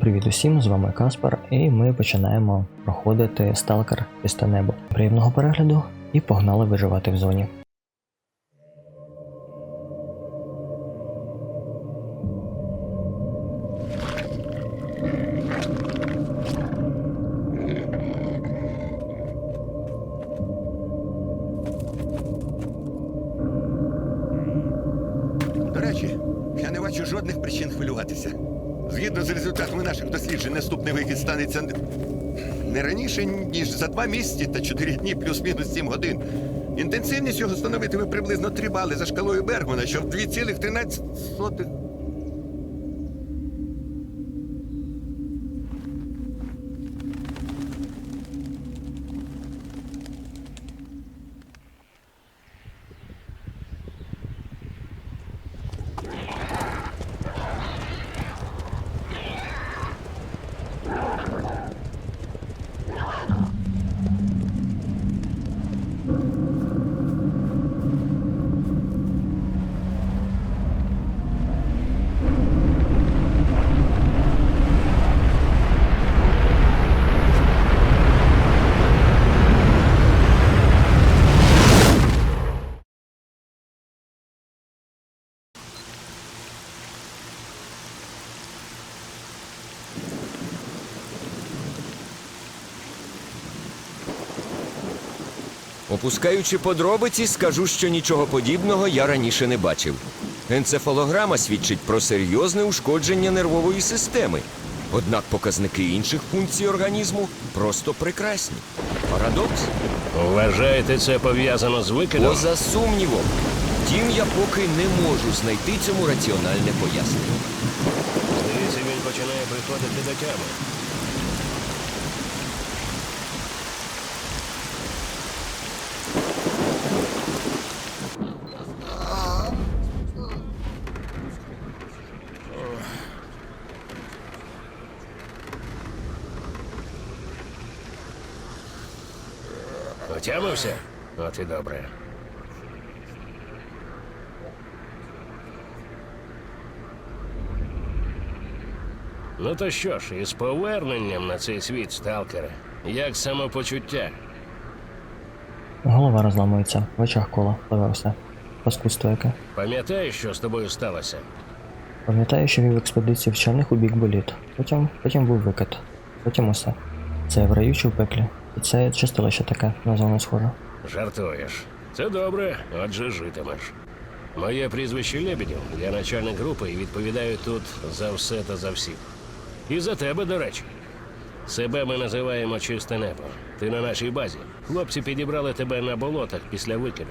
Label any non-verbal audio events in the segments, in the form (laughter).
Привіт усім, з вами Каспар, і ми починаємо проходити Сталкер Пісте Небо. Приємного перегляду і погнали виживати в зоні. Наступний вихід станеться не- раніше, ніж за два місяці та чотири дні плюс-мінус сім годин. Інтенсивність його становитиме приблизно три бали за шкалою Бергмана, що в 2,13. Опускаючи подробиці, скажу, що нічого подібного я раніше не бачив. Енцефалограма свідчить про серйозне ушкодження нервової системи. Однак показники інших функцій організму просто прекрасні. Парадокс? Вважаєте, це пов'язано з викидом? Поза сумнівом. Втім, я поки не можу знайти цьому раціональне пояснення. Здається, він починає приходити до тями. Отямився? От і добре. Ну то що ж, із поверненням на цей світ, сталкера, як самопочуття? Голова розламується, в очах коло пливе все. Паскудство яке. Пам'ятаєш, що з тобою сталося? Пам'ятаю, що вів експедицію вчених у бік боліт. Потім, потім був викид. Потім усе. Це в раю чи в пеклі. І це чистилище таке, на схоже. Жартуєш. Це добре, отже житимеш. Моє прізвище Лебедєв, я начальник групи і відповідаю тут за все та за всіх. І за тебе, до речі. Себе ми називаємо чисте небо. Ти на нашій базі. Хлопці підібрали тебе на болотах після викиду.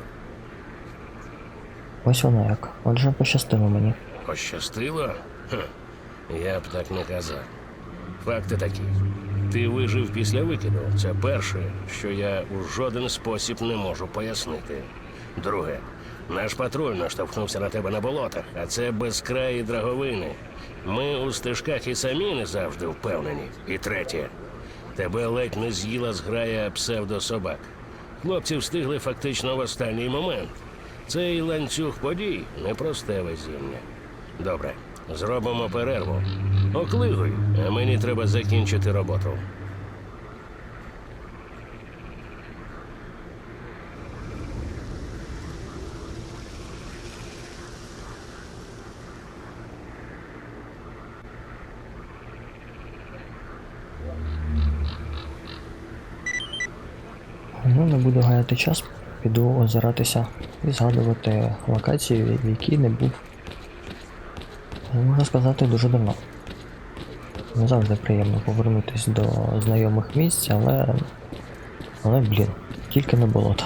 Ось воно як. Отже, пощастило мені. Пощастило? Хм, я б так не казав. Факти такі. Ти вижив після викиду. Це перше, що я у жоден спосіб не можу пояснити. Друге, наш патруль наштовхнувся на тебе на болотах, а це безкраї драговини. Ми у стежках і самі не завжди впевнені. І третє, тебе ледь не з'їла зграя псевдособак. Хлопці встигли фактично в останній момент. Цей ланцюг подій непросте везіння. Добре, зробимо перерву. Оклигуй, а мені треба закінчити роботу. Ну, не буду гаяти час, піду озиратися і згадувати локації, в якій не був. Можна сказати, дуже давно. Не завжди приємно повернутися до знайомих місць, але. Але, блін, тільки не болото.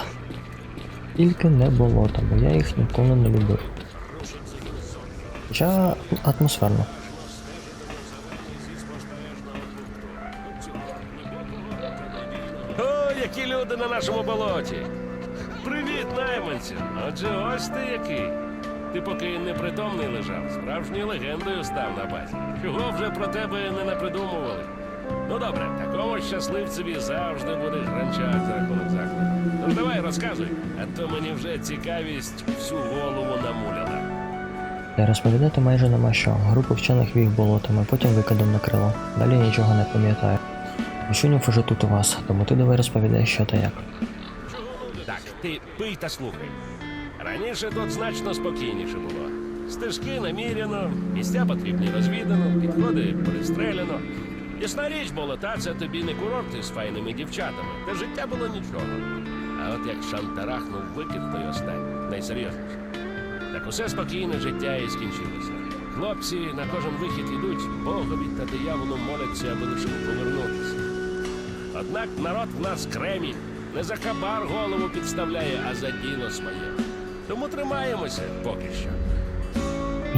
Тільки не болото, бо я їх ніколи не любив. Хоча атмосферно. О, які люди на нашому болоті! Привіт, найманцю! Отже, ось ти який. Ти поки непритомний лежав, справжньою легендою став на базі. Чого вже про тебе не напридумували? Ну добре, такому щасливцеві завжди буде гранчак за рахунок закладу. Ну давай розказуй, а то мені вже цікавість всю голову намуляла. Розповідати майже нема що. Групу вчених вів болотами, потім викидом на крило. Далі нічого не пам'ятаю. Вчунів уже тут у вас, тому ти давай розповідай, що та як. Так, ти пий та слухай. Раніше тут значно спокійніше було. Стежки наміряно, місця потрібні розвідано, підходи пристреляно. Ясна річ, болота це тобі не курорти з файними дівчатами, та життя було нічого. А от як шантарахнув викид той останній, найсерйозніше. Так усе спокійне життя і скінчилося. Хлопці на кожен вихід ідуть, Богові та дияволу моляться, аби лише повернутися. Однак народ в нас кремінь. Не за хабар голову підставляє, а за діло своє. Тому тримаємося поки що.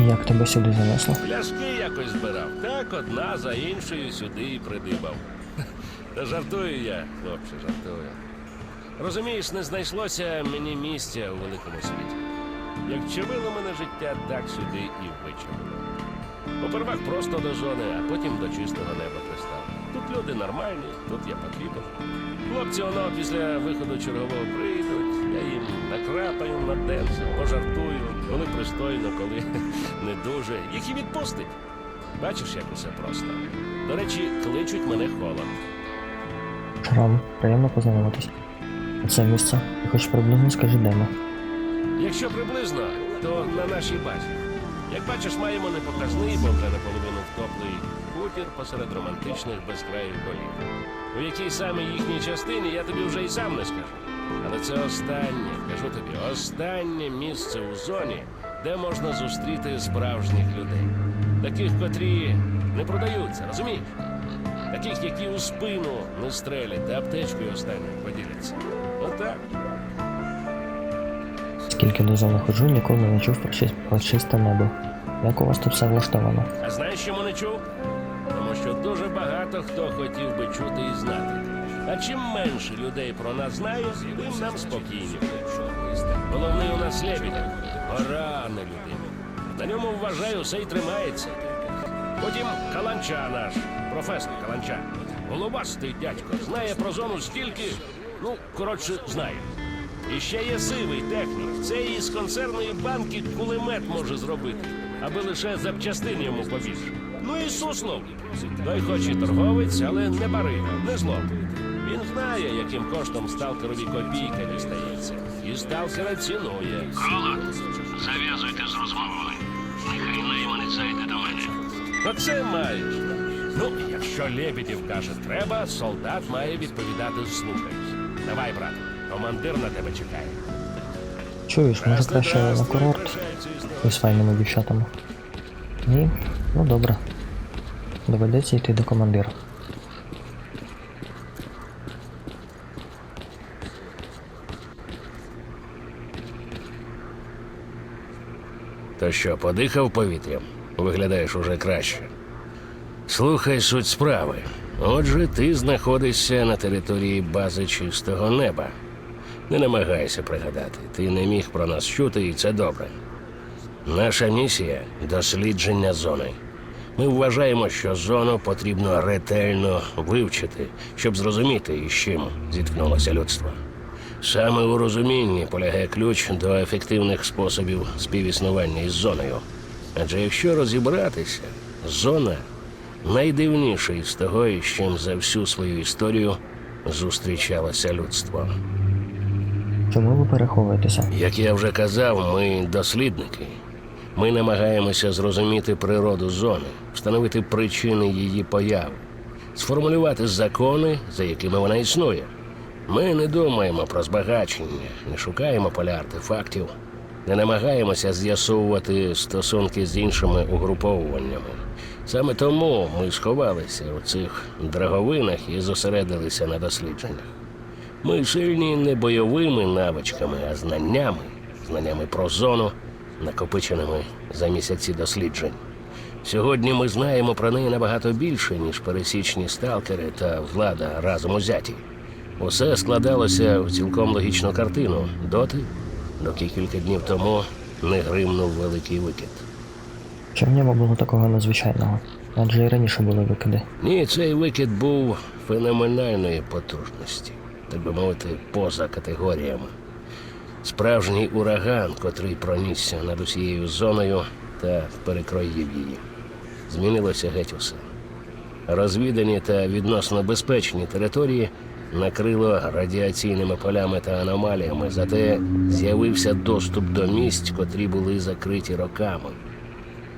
Як тебе сюди занесло? Пляшки якось збирав. Так одна за іншою сюди і придибав. (laughs) Та жартую я, хлопче, жартую. Розумієш, не знайшлося мені місця у великому світі. Як вчевило мене життя, так сюди і вичавило. Попервах просто до зони, а потім до чистого неба пристав. Тут люди нормальні, тут я потрібен. Хлопці воно після виходу чергового прийдуть, я їм накрапаю на денце, пожартую, коли пристойно, коли (laughs) не дуже. Їх і відпустить. Бачиш, як усе просто. До речі, кличуть мене холод. Шрам, приємно познайомитись. Це місце. І хоч приблизно скажи, де ми. Якщо приблизно, то на нашій базі. Як бачиш, маємо непоказний, бо вже наполовину втоплий хутір посеред романтичних безкраїв боліт. У якій саме їхній частині я тобі вже й сам не скажу. Але це останнє, кажу тобі, останнє місце у зоні, де можна зустріти справжніх людей. Таких, котрі не продаються, розумієш? Таких, які у спину не стрелять, та аптечкою останньою поділяться. Отак. Скільки до зони ходжу, ніколи не чув про, чис- про чисте небо. Як у вас тут все влаштовано? А знаєш, чому не чув? Тому що дуже багато хто хотів би чути і знати. А чим менше людей про нас знає, тим нам спокійніше. Головний у нас Лебедєв. Гора, а не людина. На ньому, вважаю, все й тримається. Потім Каланча наш, професор Каланча. Голубастий дядько, знає про зону стільки, ну, коротше, знає. І ще є сивий технік. Це із консервної банки кулемет може зробити, аби лише запчастин йому побільше. Ну і суслов. Той хоч і торговець, але не барига, не зло. Він знає, яким коштом сталкерові копійка дістається. І сталкера цінує. Холод, зав'язуйте з розмовами. Нехай найманець зайде до мене. Оце маєш. Ну, якщо Лебедєв каже треба, солдат має відповідати слухаюсь. Давай, брат, командир на тебе чекає. Чуєш, може краще на курорт із файними дівчатами? Ні? Ну добре. Доведеться йти до командира. То що, подихав повітрям? Виглядаєш уже краще. Слухай суть справи. Отже, ти знаходишся на території бази чистого неба. Не намагайся пригадати. Ти не міг про нас чути, і це добре. Наша місія дослідження зони. Ми вважаємо, що зону потрібно ретельно вивчити, щоб зрозуміти, із чим зіткнулося людство. Саме у розумінні полягає ключ до ефективних способів співіснування із зоною. Адже якщо розібратися, зона найдивніша із того, із чим за всю свою історію зустрічалося людство. Чому ви переховуєтеся? Як я вже казав, ми дослідники. Ми намагаємося зрозуміти природу зони, встановити причини її появи, сформулювати закони, за якими вона існує. Ми не думаємо про збагачення, не шукаємо поля артефактів, не намагаємося з'ясовувати стосунки з іншими угруповуваннями. Саме тому ми сховалися у цих драговинах і зосередилися на дослідженнях. Ми сильні не бойовими навичками, а знаннями, знаннями про зону, накопиченими за місяці досліджень. Сьогодні ми знаємо про неї набагато більше, ніж пересічні сталкери та влада разом узяті. Усе складалося в цілком логічну картину доти, доки кілька днів тому не гримнув великий викид. Що в ньому було такого надзвичайного? Адже і раніше були викиди. Ні, цей викид був феноменальної потужності, так би мовити, поза категоріями. Справжній ураган, котрий пронісся над усією зоною та перекроїв її. Змінилося геть усе. Розвідані та відносно безпечні території накрило радіаційними полями та аномаліями, зате з'явився доступ до місць, котрі були закриті роками.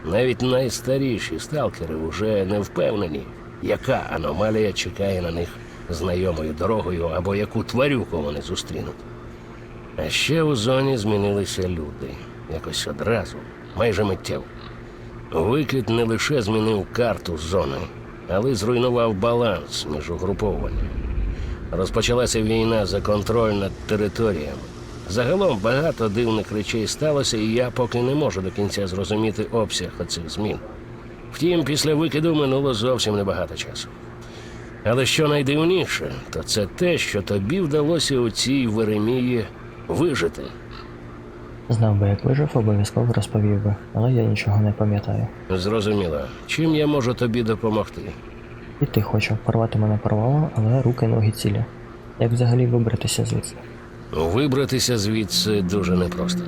Навіть найстаріші сталкери вже не впевнені, яка аномалія чекає на них знайомою дорогою або яку тварюку вони зустрінуть. А ще у зоні змінилися люди якось одразу, майже миттєво. Викид не лише змінив карту зони, але зруйнував баланс між угрупованнями. Розпочалася війна за контроль над територіями. Загалом багато дивних речей сталося, і я поки не можу до кінця зрозуміти обсяг оцих змін. Втім, після викиду минуло зовсім небагато часу. Але що найдивніше, то це те, що тобі вдалося у цій Веремії вижити. Знав би, як вижив, обов'язково розповів би, але я нічого не пам'ятаю. Зрозуміло, чим я можу тобі допомогти? І ти хочу порвати мене порвало, але руки ноги цілі. Як взагалі вибратися звідси? Вибратися звідси дуже непросто.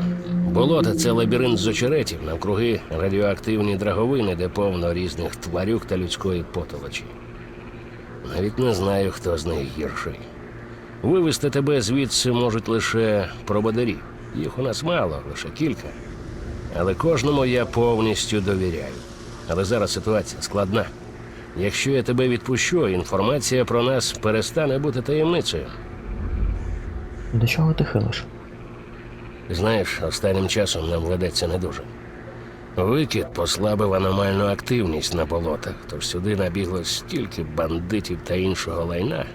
Болото це лабіринт з очеретів, навкруги радіоактивні драговини, де повно різних тварюк та людської потолочі. Навіть не знаю, хто з них гірший. Вивезти тебе звідси можуть лише прободарі. Їх у нас мало, лише кілька. Але кожному я повністю довіряю. Але зараз ситуація складна. Якщо я тебе відпущу, інформація про нас перестане бути таємницею. До чого ти хилиш? Знаєш, останнім часом нам ведеться не дуже. Викид послабив аномальну активність на болотах, тож сюди набігло стільки бандитів та іншого лайна.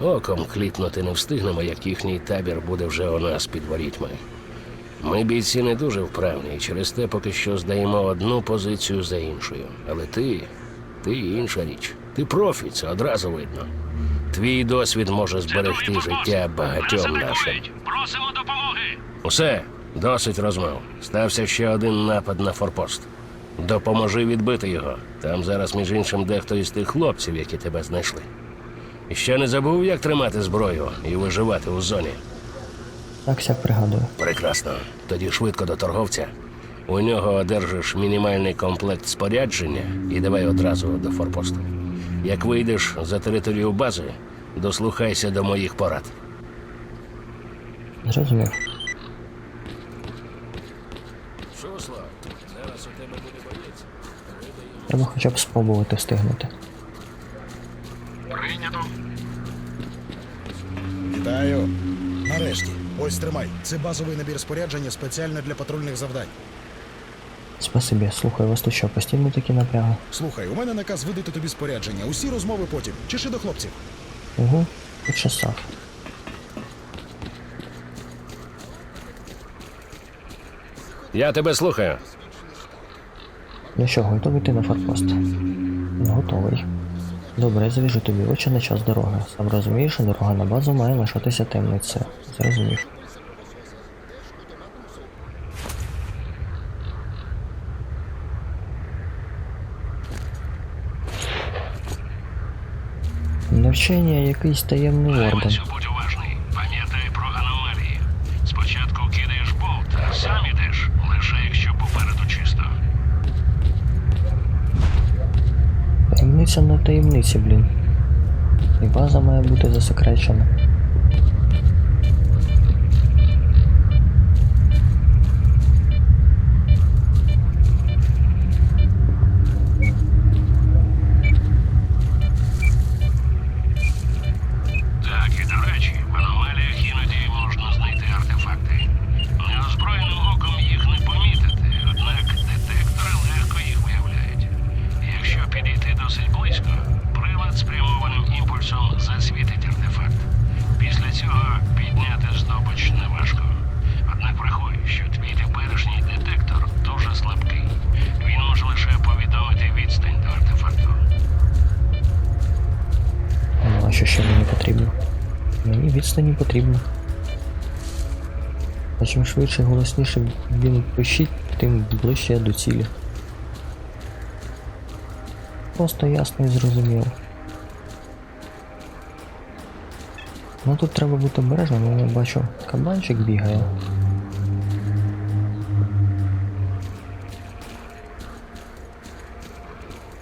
Оком кліпнути не встигнемо, як їхній табір буде вже у нас під ворітьми. Ми бійці не дуже вправні, і через те поки що здаємо одну позицію за іншою. Але ти, ти інша річ. Ти профі, це одразу видно. Твій досвід може зберегти життя багатьом нашим. Просимо допомоги! Усе, досить розмов. Стався ще один напад на форпост. Допоможи відбити його. Там зараз, між іншим, дехто із тих хлопців, які тебе знайшли. І ще не забув, як тримати зброю і виживати у зоні. Так сяк пригадую. Прекрасно. Тоді швидко до торговця. У нього одержиш мінімальний комплект спорядження і давай одразу до форпосту. Як вийдеш за територію бази, дослухайся до моїх порад. Зрозумів. Сусло, зараз у тебе буде боєць. Треба хоча б спробувати встигнути. Прийнято. Вітаю. Нарешті. Ось тримай. Це базовий набір спорядження спеціально для патрульних завдань. Спасибі, слухай, у вас тут що, постійно такі напряги? Слухай, у мене наказ видати тобі спорядження. Усі розмови потім. Чеши до хлопців. Угу, почесав. Я тебе слухаю. Ну що, готовий ти на форпост? Ну, готовий. Добре, я завіжу тобі очі на час дороги. Сам розумієш, що дорога на базу має лишатися темницею. Зрозумів. Навчання якийсь таємний орден. Будь уважний. Пам'ятай про аномалії. Спочатку кидаєш болт, а сам ідеш, лише якщо попереду чисто. Таємниця на таємниці, блін. І база має бути засекречена. що ще мені потрібно. Мені відстані потрібно. А чим швидше і голосніше він пищить, тим ближче я до цілі. Просто ясно і зрозуміло. Ну тут треба бути обережним, я бачу, кабанчик бігає.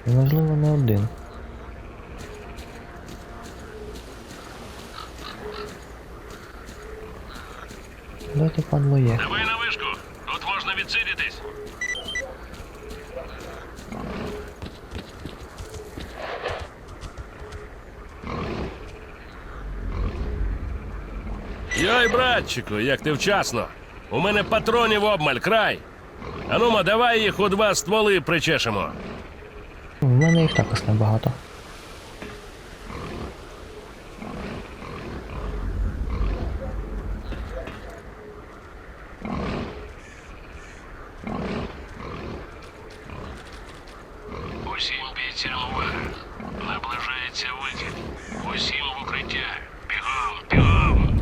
Можливо, не один. Де ти падло є? Давай на вишку. Тут можна відсидітись. Йой, братчику, як ти вчасно. У мене патронів обмаль, край. Анума, давай їх у два стволи причешемо. В мене їх також небагато. Усім бійцям увага. Наближається вихід. Усім в укриття. Бігом, бігом.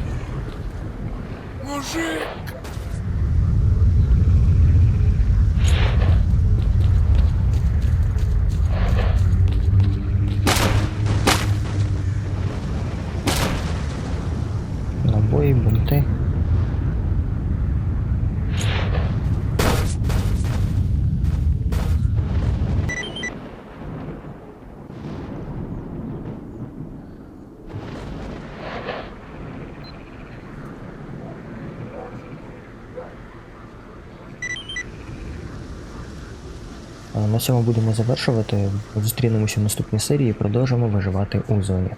Набої, бунти. На цьому будемо завершувати. Зустрінемося в наступній серії і продовжимо виживати у зоні.